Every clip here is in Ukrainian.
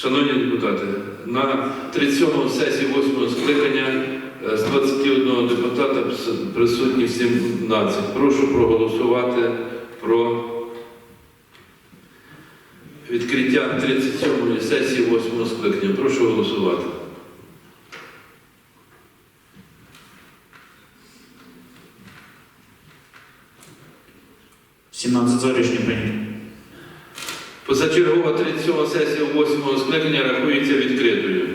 Шановні депутати, на 37 сесії 8 скликання е, з 21 депутата присутні 17. Прошу проголосувати про відкриття 37 сесії 8 скликання. Прошу голосувати. Сімнадцять за рішення прийнято. Позачергова 37 сесія 8 скликання рахується відкритою.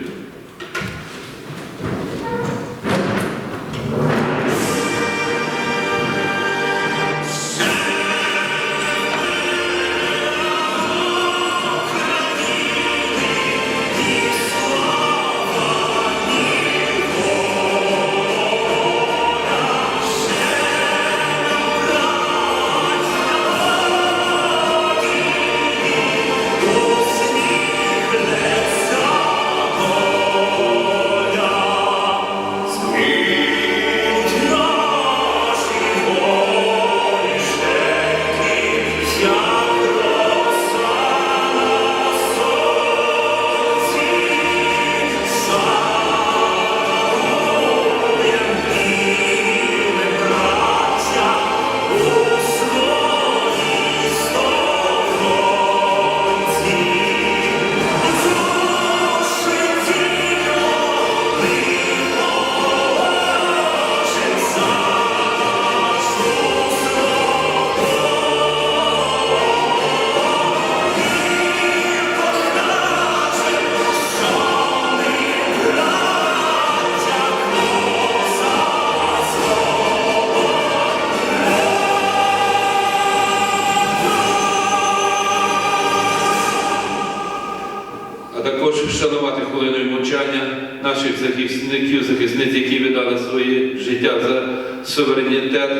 Захисників, захисниць, які віддали своє життя за суверенітет,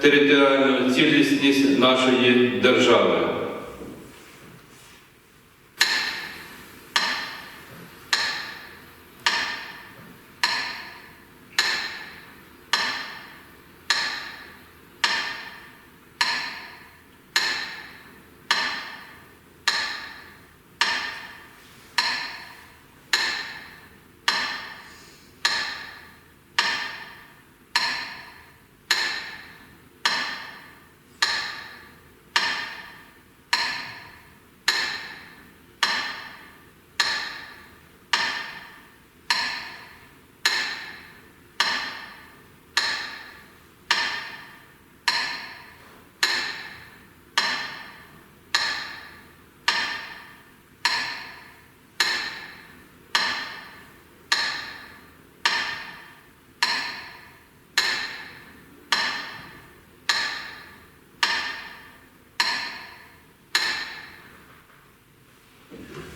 територіальну цілісність нашої держави.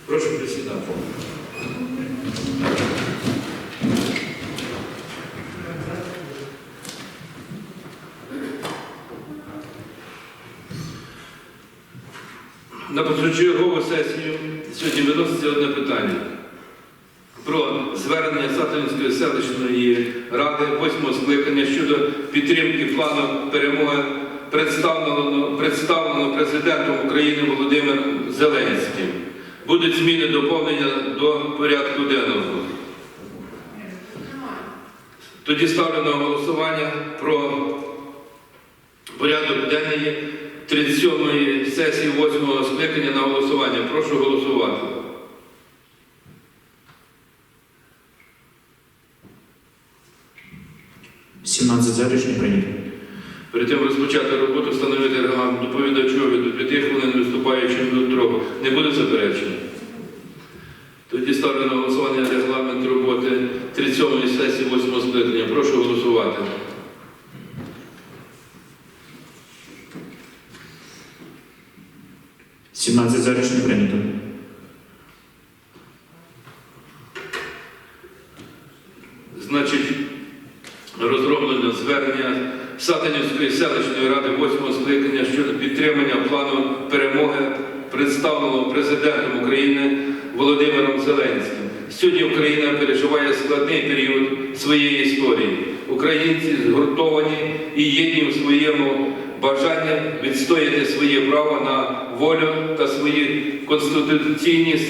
Прошу присідати. На позачергову сесію сьогодні виноситься одне питання про звернення Сатанівської селищної ради восьмого скликання щодо підтримки плану перемоги представленого, представленого президентом України Володимиром Зеленським. Будуть зміни доповнення до порядку денного. Тоді ставлю на голосування про порядок денний 37-ї сесії 8-го скликання на голосування. Прошу голосувати. За рішення прийнято. Перед тим розпочати роботу, встановити регламент доповідачу від 5 хвилин виступаючим до трьох. Не буде заперечень? Тоді ставлю на голосування регламент роботи 37-ї сесії 8 скликання. Прошу голосувати. Сімнадцять за рішення прийнято. Значить, розроблено звернення Сатанівської селищної ради 8 скликання щодо підтримання плану перемоги, представленого президентом України Володимиром Зеленським. Сьогодні Україна переживає складний період своєї історії. Українці згуртовані і єдні в своєму бажанні відстояти своє право на волю та свої конституційні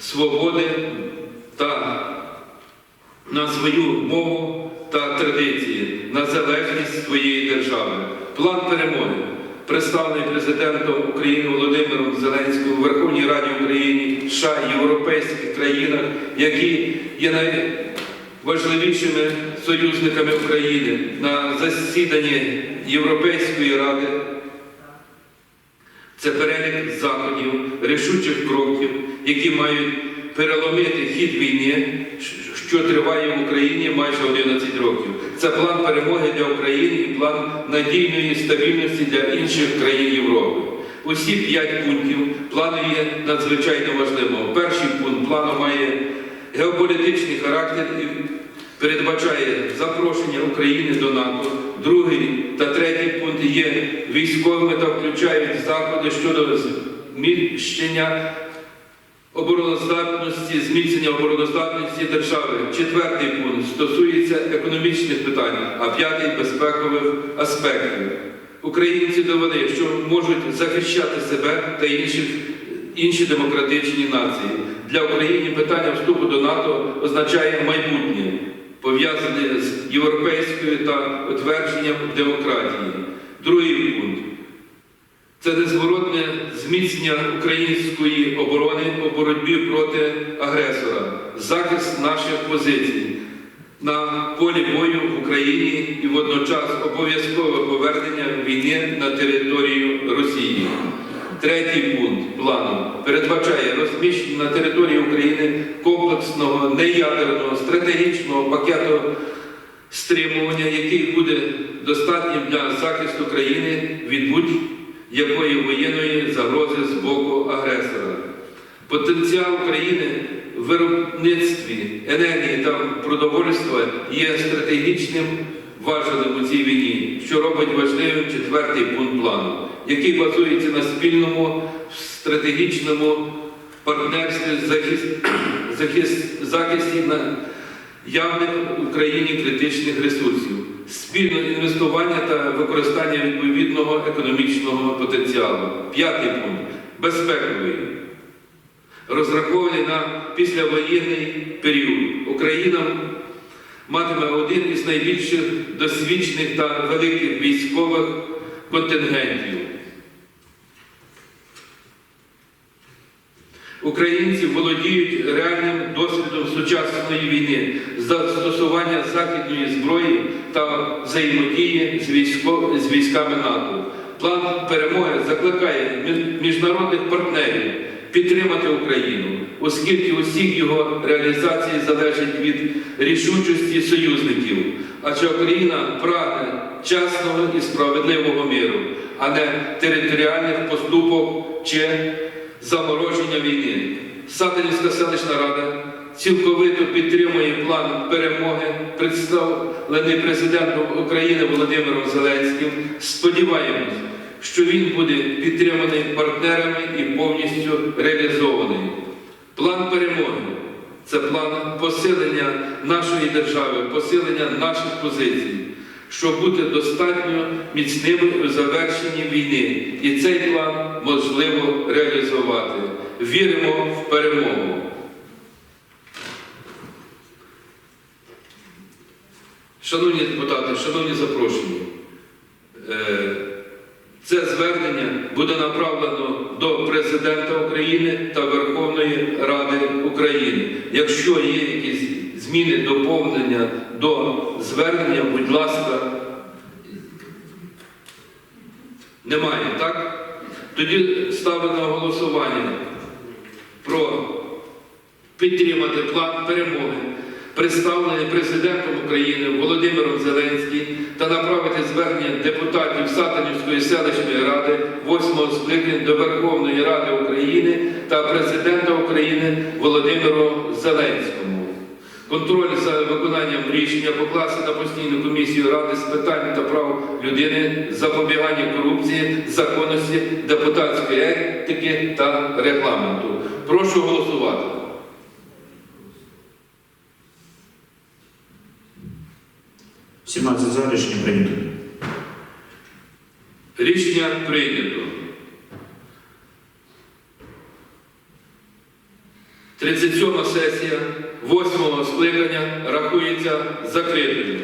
свободи та на свою мову та традиції, на залежність своєї держави. План перемоги, представлений президентом України Володимиром Зеленським у Верховній Раді України, США, європейських країнах, які є найважливішими союзниками України на засіданні Європейської ради. Це перелік заходів, рішучих кроків, які мають переломити хід війни, що триває в Україні майже 11 років. Це план перемоги для України і план надійної стабільності для інших країн Європи. Усі п'ять пунктів плану є надзвичайно важливими. Перший пункт плану має геополітичний характер і передбачає запрошення України до НАТО. Другий та третій пункт є військовими та включають заходи щодо зміщення обороноздатності, зміцнення обороноздатності держави. Четвертий пункт стосується економічних питань, а п'ятий безпекових аспектів. Українці довели, що можуть захищати себе та інших, інші демократичні нації. Для України питання вступу до НАТО означає майбутнє, пов'язане з європейською та утвердженням демократії. Другий пункт. Це незворотне зміцнення української оборони у боротьбі проти агресора, захист наших позицій на полі бою в Україні і водночас обов'язкове повернення війни на територію Росії. Третій пункт плану передбачає розміщення на території України комплексного неядерного стратегічного пакету стримування, який буде достатнім для захисту країни від будь-якої воєнної загрози з боку агресора. Потенціал України в виробництві енергії та продовольства є стратегічним важелем у цій війні, що робить важливим четвертий пункт плану, який базується на спільному стратегічному партнерстві захист, захист, захисті на явних в Україні критичних ресурсів, спільне інвестування та використання відповідного економічного потенціалу. П'ятий пункт безпековий. Розрахований на післявоєнний період. Україна матиме один із найбільших досвідчених та великих військових контингентів. Українці володіють реальним досвідом сучасної війни, застосування західної зброї та взаємодії з, військо- з військами НАТО. План перемоги закликає міжнародних партнерів підтримати Україну, оскільки усіх його реалізації залежить від рішучості союзників. Адже Україна прагне чесного і справедливого миру, а не територіальних поступок чи замороження війни. Сатанівська селищна рада цілковито підтримує план перемоги, представлений президентом України Володимиром Зеленським. Сподіваємось, що він буде підтриманий партнерами і повністю реалізований. План перемоги це план посилення нашої держави, посилення наших позицій, щоб бути достатньо міцними у завершенні війни. І цей план можливо реалізувати. Віримо в перемогу. Шановні депутати, шановні запрошені, е, це звернення буде направлено до Президента України та Верховної Ради України. Якщо є якісь зміни, доповнення до звернення, будь ласка, немає, так? Тоді ставлю на голосування про підтримати план перемоги, представлений президентом України Володимиром Зеленським та направити звернення депутатів Сатанівської селищної ради 8 скликання до Верховної Ради України та президента України Володимиру Зеленському. Контроль за виконанням рішення покласти на постійну комісію Ради з питань та прав людини, запобігання корупції, законності, депутатської етики та регламенту. Прошу голосувати. – 17 за. Рішення прийнято. Рішення прийнято. 37 сесія 8 скликання рахується закритою.